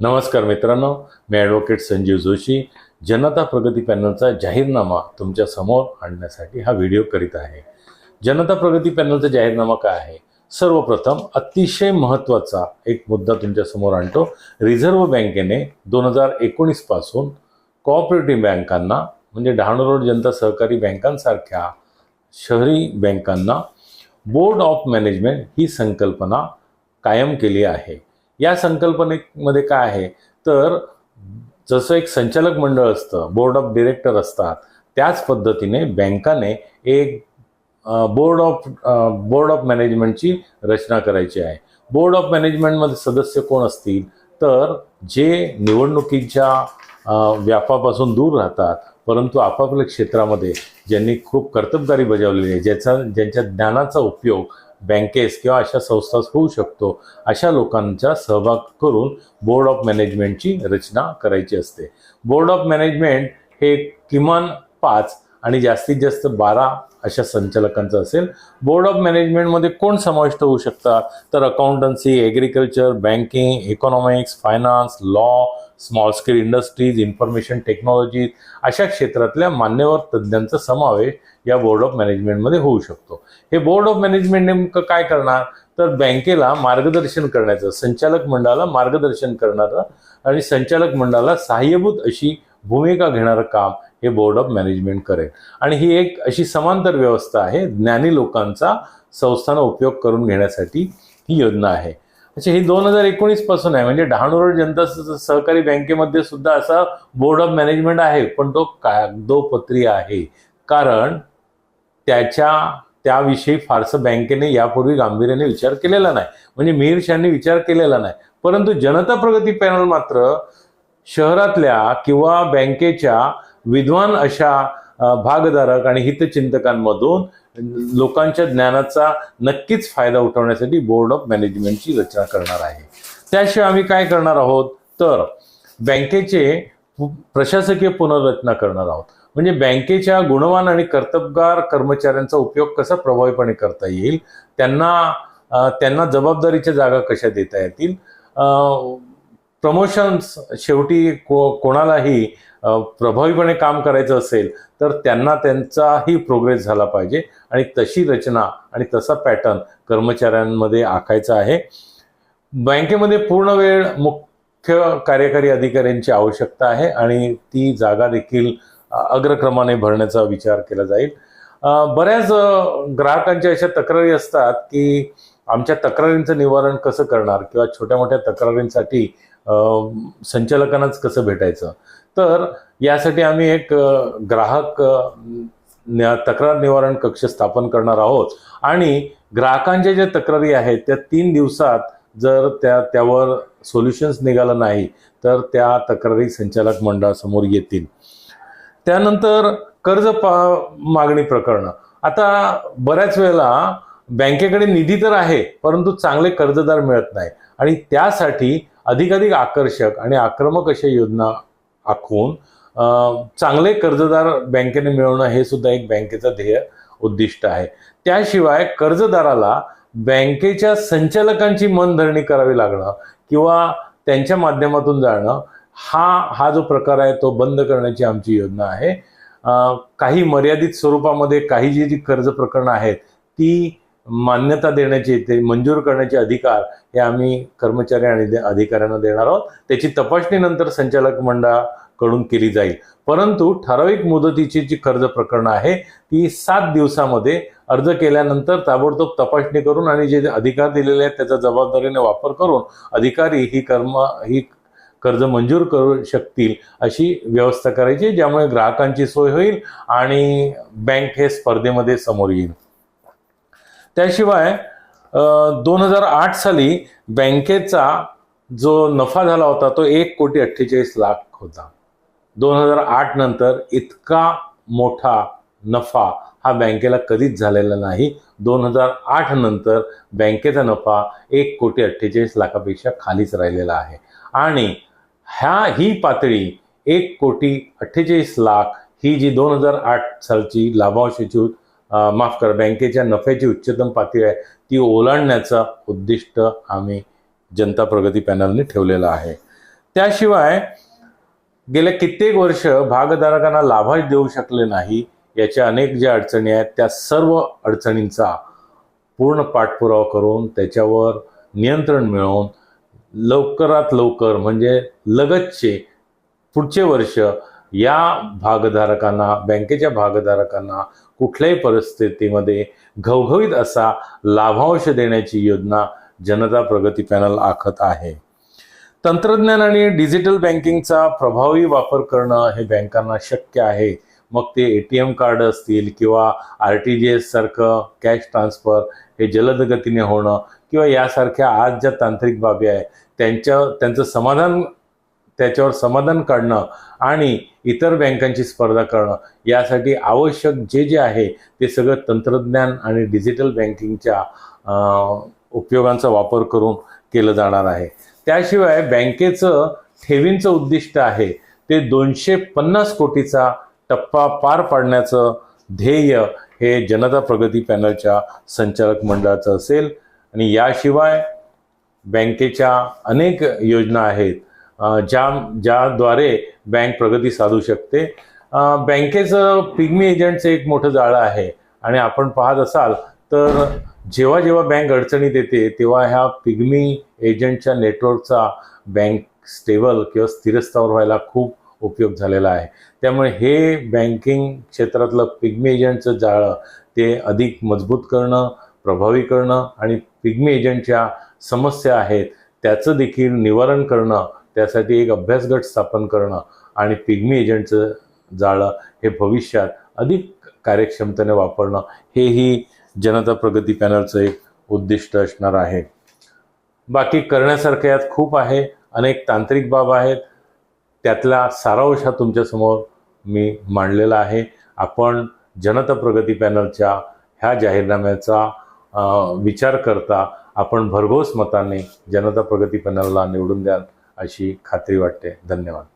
नमस्कार मित्रांनो मी ॲडव्होकेट संजीव जोशी. जनता प्रगती पॅनलचा जाहीरनामा तुमच्यासमोर आणण्यासाठी हा व्हिडिओ करीत आहे. जनता प्रगती पॅनलचा जाहीरनामा काय आहे? सर्वप्रथम अतिशय महत्त्वाचा एक मुद्दा तुमच्यासमोर आणतो. रिझर्व्ह बँकेने दोन हजार एकोणीसपासून कॉपरेटिव्ह कोऑपरेटिव्ह बँकांना म्हणजे डहाणू रोड जनता सहकारी बँकांसारख्या शहरी बँकांना बोर्ड ऑफ मॅनेजमेंट ही संकल्पना कायम केली आहे. या संकल्पनेमध्ये काय आहे? तर जसं एक संचालक मंडळ असतं बोर्ड ऑफ डिरेक्टर असतात त्याच पद्धतीने बँकाने एक बोर्ड ऑफ बोर्ड ऑफ मॅनेजमेंटची रचना करायची आहे. बोर्ड ऑफ मॅनेजमेंटमध्ये सदस्य कोण असतील? तर जे निवडणुकीच्या व्यापापासून दूर राहतात परंतु आपापल्या क्षेत्रामध्ये ज्यांनी खूप कर्तबगारी बजावलेली आहे ज्याचा ज्यांच्या ज्ञानाचा उपयोग बँकेस किंवा अशा संस्थास होऊ शकतो. अशा लोकांचा सहभाग करून बोर्ड ऑफ मॅनेजमेंटची रचना करायची असते. बोर्ड ऑफ मॅनेजमेंट हे किमान पाच आणि जास्तीत जास्त बारा अशा संचालकांचं असेल. बोर्ड ऑफ मॅनेजमेंटमध्ये कोण समाविष्ट होऊ शकतात? तर accountancy agriculture banking economics finance law small scale industries information technology अशा क्षेत्रातल्या मान्यवर तज्ज्ञांचा समावेश या बोर्ड ऑफ मॅनेजमेंटमध्ये होऊ शकतो. हे बोर्ड ऑफ मॅनेजमेंट नेमकं काय करणार? तर बँकेला मार्गदर्शन करण्याचं संचालक मंडळाला मार्गदर्शन करणारं आणि संचालक मंडळाला सहाय्यभूत अशी भूमिका घेणारं काम हे बोर्ड ऑफ मॅनेजमेंट करेल. आणि ही एक अशी समांतर व्यवस्था आहे. ज्ञानी लोकांचा संस्थानं उपयोग करून घेण्यासाठी ही योजना आहे. अच्छा ही दोन हजार एकोणीसपासून आहे. म्हणजे डहाणू रोड जनता सहकारी बँकेमध्ये सुद्धा असा बोर्ड ऑफ मॅनेजमेंट आहे पण तो कागदोपत्री आहे. कारण त्याच्या त्याविषयी फारसं बँकेने यापूर्वी गांभीर्याने विचार केलेला नाही. म्हणजे मिहीर शाहनी विचार केलेला नाही. परंतु जनता प्रगती पॅनल मात्र शहरातल्या किंवा बँकेच्या विद्वान अशा भागधारक आणि हितचिंतकांमधून लोकांच्या ज्ञानाचा नक्कीच फायदा उठवण्यासाठी बोर्ड ऑफ मॅनेजमेंटची रचना करणार आहे. त्याशिवाय आम्ही काय करणार आहोत? तर बँकेचे पु- प्रशासकीय पुनर्रचना करणार आहोत. म्हणजे बँकेच्या गुणवान आणि कर्तबगार कर्मचाऱ्यांचा उपयोग कसा प्रभावीपणे करता येईल? त्यांना त्यांना जबाबदारीच्या जागा कशा देता येतील? प्रमोशन्स शेवटी को कोणालाही प्रभावीपणे काम करायचं असेल तर त्यांना त्यांचाही प्रोग्रेस झाला पाहिजे. आणि तशी रचना आणि तसा पॅटर्न कर्मचाऱ्यांमध्ये आखायचा आहे. बँकेमध्ये पूर्ण वेळ मुख्य कार्यकारी अधिकाऱ्यांची आवश्यकता आहे आणि ती जागा देखील अग्रक्रमाने भरण्याचा विचार केला जाईल. बऱ्याच ग्राहकांच्या अशा तक्रारी असतात की आमच्या तक्रारींचं निवारण कसं करणार किंवा छोट्या मोठ्या तक्रारींसाठी संचालकांनाच कसं भेटायचं? तर यासाठी आम्ही एक ग्राहक तक्रार निवारण कक्ष स्थापन करणार आहोत. आणि ग्राहकांच्या ज्या तक्रारी आहेत त्या तीन दिवसात जर त्या त्यावर सोल्युशन्स निघालं नाही तर त्या तक्रारी संचालक मंडळासमोर येतील. त्यानंतर कर्ज पा मागणी प्रकरणं. आता बऱ्याच वेळेला बँकेकडे निधी तर आहे परंतु चांगले कर्जदार मिळत नाही. आणि त्यासाठी अधिकाधिक आकर्षक आणि आक्रमक अशा योजना आखून चांगले कर्जदार बँकेने मिळवणं हे सुद्धा एक बँकेचं ध्येय उद्दिष्ट आहे. त्याशिवाय कर्जदाराला बँकेच्या संचालकांची मनधरणी करावी लागणं किंवा त्यांच्या माध्यमातून जाणं हा हा जो प्रकार आहे तो बंद करण्याची आमची योजना आहे. काही मर्यादित स्वरूपामध्ये काही जी जी कर्ज प्रकरणं आहेत ती मान्यता देण्याचे ते मंजूर करण्याचे अधिकार हे आम्ही कर्मचारी आणि अधिकाऱ्यांना देणार आहोत. त्याची तपासणी नंतर संचालक मंडळाकडून केली जाईल. परंतु ठराविक मुदतीची जी कर्ज प्रकरणं आहे ती सात दिवसामध्ये अर्ज केल्यानंतर ताबडतोब तपासणी करून आणि जे अधिकार दिलेले आहेत त्याचा जबाबदारीने वापर करून अधिकारी ही कर्म ही कर्ज मंजूर करू शकतील अशी व्यवस्था करायची ज्यामुळे ग्राहकांची सोय होईल आणि बँक हे स्पर्धेमध्ये समोर येईल. त्याशिवाय दोन हजार आठ साली बँकेचा जो नफा झाला होता तो एक कोटी अठ्ठेचाळीस लाख होता. दोन हजार आठ नंतर इतका मोठा नफा हा बँकेला कधीच झालेला नाही. दोन हजार आठ नंतर बँकेचा नफा एक कोटी अठ्ठेचाळीस लाखापेक्षा खालीच राहिलेला आहे. आणि ह्या ही पातळी एक कोटी अठ्ठेचाळीस लाख ही जी दोन हजार आठ सालची लाभांशाची उत- माफ करा बँकेच्या नफ्याची उच्चतम पातळी आहे. ती ओलांडण्याचा उद्दिष्ट आम्ही जनता प्रगती पॅनलने ठेवलेलं आहे. त्याशिवाय गेल्या कित्येक वर्ष भागधारकांना लाभांश देऊ शकले नाही याच्या अनेक ज्या अडचणी आहेत त्या सर्व अडचणींचा पूर्ण पाठपुरावा करून त्याच्यावर नियंत्रण मिळवून लवकरात लवकर म्हणजे लगतचे पुढचे वर्ष या भागधारकांना बँकेच्या भागधारकांना कुठल्याही परिस्थितीमध्ये घवघवीत असा लाभांश देण्याची योजना जनता प्रगती पॅनल आखत आहे. तंत्रज्ञान आणि डिजिटल बँकिंगचा प्रभावी वापर करणं हे बँकांना शक्य आहे. मग ते ए टी एम कार्ड असतील किंवा आर टी जी एस सारखं कॅश ट्रान्सफर हे जलद गतीने होणं किंवा यासारख्या आज ज्या तांत्रिक बाबी आहे त्यांच्या त्यांचं समाधान त्याच्यावर समाधान काढणं आणि इतर बँकांची स्पर्धा करणं यासाठी आवश्यक जे जे आहे ते सगळं तंत्रज्ञान आणि डिजिटल बँकिंगच्या उपयोगांचा वापर करून केलं जाणार आहे. त्याशिवाय बँकेचं ठेवींचं उद्दिष्ट आहे ते दोनशे पन्नास कोटीचा टप्पा पार पाडण्याचं ध्येय हे जनता प्रगती पॅनलच्या संचालक मंडळाचं असेल. आणि याशिवाय बँकेच्या अनेक योजना आहेत ज्या ज्याद्वारे बँक प्रगती साधू शकते. बँकेचं पिग्मी एजंटचं एक मोठं जाळं आहे. आणि आपण पाहत असाल तर जेव्हा जेव्हा बँक अडचणीत येते तेव्हा ह्या पिग्मी एजंटच्या नेटवर्कचा बँक स्टेबल किंवा स्थिरस्थावर व्हायला खूप उपयोग झालेला आहे. त्यामुळे हे बँकिंग क्षेत्रातलं पिग्मी एजंटचं जाळं ते अधिक मजबूत करणं प्रभावी करणं आणि पिग्मी एजंटच्या समस्या आहेत त्याचं देखील निवारण करणं त्यासाठी एक अभ्यास गट स्थापन करणं आणि पिग्मी एजंटचं जाळं हे भविष्यात अधिक कार्यक्षमतेने वापरणं हेही जनता प्रगती पॅनलचं एक उद्दिष्ट असणार आहे. बाकी करण्यासारखं यात खूप आहे अनेक तांत्रिक बाब आहेत. त्यातला सारांश हा तुमच्यासमोर मी मांडलेला आहे. आपण जनता प्रगती पॅनलच्या ह्या जाहीरनाम्याचा विचार करता आपण भरघोस मताने जनता प्रगती पॅनलला निवडून द्याल. अशी खात्री वाटते. धन्यवाद.